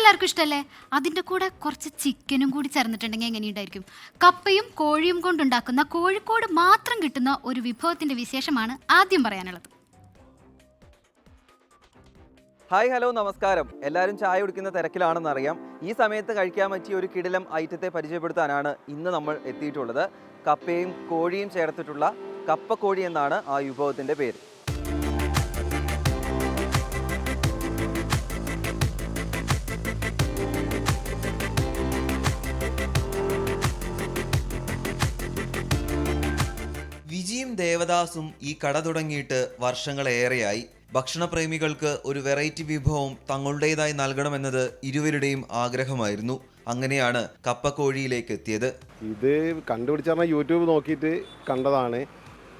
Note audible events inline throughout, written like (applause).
എല്ലാവർക്കും ഇഷ്ടമല്ലേ അതിന്റെ കൂടെ കുറച്ച് ചിക്കനും കൂടി ചേർന്നിട്ടുണ്ടെങ്കിൽ എങ്ങനെയുണ്ടായിരിക്കും? കപ്പയും കോഴിയും കൊണ്ടുണ്ടാക്കുന്ന കോഴിക്കോട് മാത്രം കിട്ടുന്ന ഒരു വിഭവത്തിന്റെ വിശേഷമാണ് ആദ്യം പറയാനുള്ളത്. ഹായ് ഹലോ നമസ്കാരം. എല്ലാവരും ചായ കുടിക്കുന്ന തിരക്കിലാണെന്ന് അറിയാം. ഈ സമയത്ത് കഴിക്കാൻ പറ്റിയ ഒരു കിടിലം ഐറ്റത്തെ പരിചയപ്പെടുത്താനാണ് ഇന്ന് നമ്മൾ എത്തിയിട്ടുള്ളത്. കപ്പയും കോഴിയും ചേർത്തിട്ടുള്ള കപ്പക്കോഴി എന്നാണ് ആ വിഭവത്തിന്റെ പേര്. ദേവദാസും ഈ കട തുടങ്ങിയിട്ട് വർഷങ്ങളേറെയായി. ഭക്ഷണപ്രേമികൾക്ക് ഒരു വെറൈറ്റി വിഭവം തങ്ങളുടേതായി നൽകണമെന്നത് ഇരുവരുടെയും ആഗ്രഹമായിരുന്നു. അങ്ങനെയാണ് കപ്പക്കോഴിയിലേക്ക് എത്തിയത്. ഇത് കണ്ടുപിടിച്ച യൂട്യൂബ് നോക്കിയിട്ട് കണ്ടതാണ്.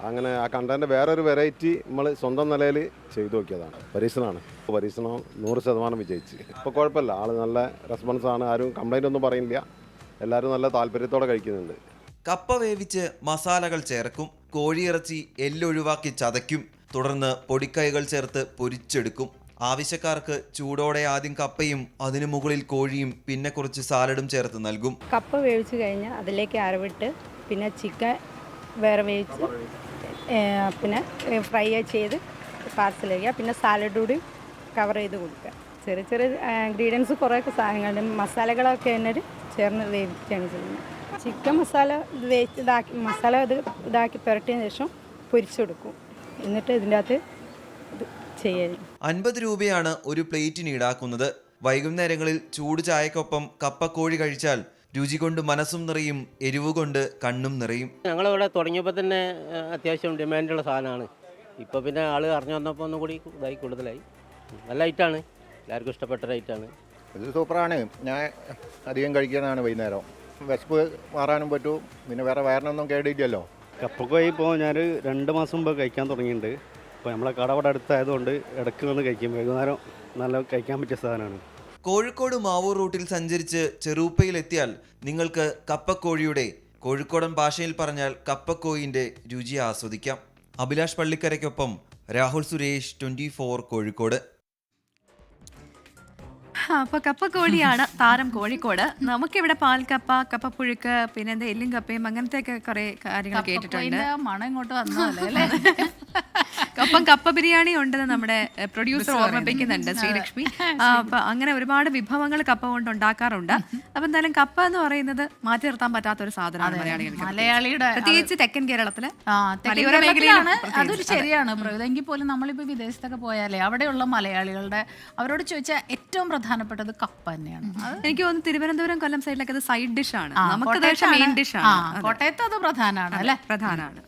അങ്ങനെ ആ കണ്ടതിന്റെ വേറൊരു വെറൈറ്റി നമ്മൾ സ്വന്തം നിലയിൽ ചെയ്തു നോക്കിയതാണ്. പരീക്ഷണമാണ്. പരീക്ഷണം നൂറ് ശതമാനം വിജയിച്ച്. ഇപ്പോൾ കുഴപ്പമില്ല. ആൾ നല്ല റെസ്പോൺസാണ് ആരും കംപ്ലൈന്റ് ഒന്നും പറയുന്നില്ല. എല്ലാവരും നല്ല താല്പര്യത്തോടെ കഴിക്കുന്നുണ്ട്. കപ്പ വേവിച്ച് മസാലകൾ ചേർക്കും. കോഴിയിറച്ചി എല്ലൊഴിവാക്കി ചതയ്ക്കും. തുടർന്ന് പൊടിക്കൈകൾ ചേർത്ത് പൊരിച്ചെടുക്കും. ആവശ്യക്കാർക്ക് ചൂടോടെ ആദ്യം കപ്പയും അതിനു മുകളിൽ കോഴിയും പിന്നെ കുറച്ച് സാലഡും ചേർത്ത് നൽകും. കപ്പ വേവിച്ച് കഴിഞ്ഞാൽ അതിലേക്ക് അരവിട്ട് പിന്നെ ചിക്കൻ വേറെ വേവിച്ച് പിന്നെ ഫ്രൈ ചെയ്ത് പാർസൽ ചെയ്യുക പിന്നെ സാലഡ് കൂടി കവർ ചെയ്ത് കൊടുക്കുക. ചെറിയ ചെറിയ ഇൻഗ്രീഡിയൻസ് കുറേയൊക്കെ സാധനങ്ങളുണ്ട്. മസാലകളൊക്കെ എന്നിട്ട് ചേർന്ന് വേവിക്കുകയാണ് ചെയ്യുന്നത്. ചിക്കൻ മസാല ഇത് വേച്ച് ഇതാക്കി മസാല ഇത് ഇതാക്കി പുരട്ടിയതിന് ശേഷം പൊരിച്ചെടുക്കും. എന്നിട്ട് ഇതിന്റെ അകത്ത് ഇത് ചെയ്യുക അൻപത് രൂപയാണ് ഒരു പ്ലേറ്റിന് ഈടാക്കുന്നത്. വൈകുന്നേരങ്ങളിൽ ചൂട് ചായക്കൊപ്പം കപ്പക്കോഴി കഴിച്ചാൽ രുചി കൊണ്ട് മനസ്സും നിറയും എരിവ് കൊണ്ട് കണ്ണും നിറയും. ഞങ്ങളിവിടെ തുടങ്ങിയപ്പോൾ തന്നെ അത്യാവശ്യം ഡിമാൻഡുള്ള സാധനമാണ്. ഇപ്പോൾ പിന്നെ ആൾ അറിഞ്ഞു വന്നപ്പോൾ ഒന്നും കൂടി ഇതായി കൂടുതലായി. നല്ല ഐറ്റാണ് എല്ലാവർക്കും ഇഷ്ടപ്പെട്ട ഒരു ഐറ്റാണ് ഇത് സൂപ്പറാണ്. ഞാൻ അധികം കഴിക്കുന്നതാണ് വൈകുന്നേരം. വിശപ്പ് മാറാനും പറ്റും. പിന്നെ വേറെ വയറിനൊന്നും കേടില്ലല്ലോ. കപ്പക്കോയി ഇപ്പോൾ ഞാൻ രണ്ട് മാസം മുമ്പ് കഴിക്കാൻ തുടങ്ങിയിട്ടുണ്ട് അപ്പോൾ നമ്മളെ കട അവിടെ അടുത്തായതുകൊണ്ട് ഇടയ്ക്ക് വന്ന് കഴിക്കും. വൈകുന്നേരം നല്ല കഴിക്കാൻ പറ്റിയ സാധനമാണ്. കോഴിക്കോട് മാവൂർ റൂട്ടിൽ സഞ്ചരിച്ച് ചെറുപ്പയിലെത്തിയാൽ നിങ്ങൾക്ക് കപ്പക്കോഴിയുടെ കോഴിക്കോടൻ ഭാഷയിൽ പറഞ്ഞാൽ കപ്പക്കോയിന്റെ രുചി ആസ്വദിക്കാം. അഭിലാഷ് പള്ളിക്കരയ്ക്കൊപ്പം രാഹുൽ സുരേഷ് ട്വന്റി കോഴിക്കോട്. അപ്പൊ കപ്പക്കോഴിയാണ്. താരം കോഴിക്കോട്. നമുക്കിവിടെ പാൽക്കപ്പ കപ്പപ്പുഴുക്ക് പിന്നെ എന്താ എല്ലും കപ്പയും അങ്ങനത്തെ ഒക്കെ കുറെ കാര്യങ്ങൾ കേട്ടിട്ടുണ്ട്. മണം ഇങ്ങോട്ട് വന്നതല്ലേ? (laughs) (laughs) ഒപ്പം കപ്പ ബിരിയാണി ഉണ്ടെന്ന് നമ്മുടെ പ്രൊഡ്യൂസർ ഓർമ്മിപ്പിക്കുന്നുണ്ട് ശ്രീലക്ഷ്മി. (laughs) അപ്പൊ അങ്ങനെ ഒരുപാട് വിഭവങ്ങൾ കപ്പ കൊണ്ട് ഉണ്ടാക്കാറുണ്ട്. അപ്പൊ എന്തായാലും കപ്പ എന്ന് പറയുന്നത് മാറ്റി നിർത്താൻ പറ്റാത്ത ഒരു സാധനമാണ് മലയാളികൾക്ക് മലയാളിയുടെ പ്രത്യേകിച്ച് തെക്കൻ കേരളത്തിൽ. അതൊരു ശരിയാണ്. എങ്കിൽ പോലും നമ്മളിപ്പോ വിദേശത്തൊക്കെ പോയാലേ അവിടെയുള്ള മലയാളികളുടെ അവരോട് ചോദിച്ചാൽ ഏറ്റവും പ്രധാനപ്പെട്ടത് കപ്പ തന്നെയാണ്. എനിക്ക് തോന്നുന്നു തിരുവനന്തപുരം കൊല്ലം സൈഡിലൊക്കെ അത് സൈഡ് ഡിഷ് ആണ്. നമുക്ക്. മെയിൻ ഡിഷ് ആണ്. കോട്ടയത്ത് അത് പ്രധാനമാണ് അല്ലെ? പ്രധാനമാണ്.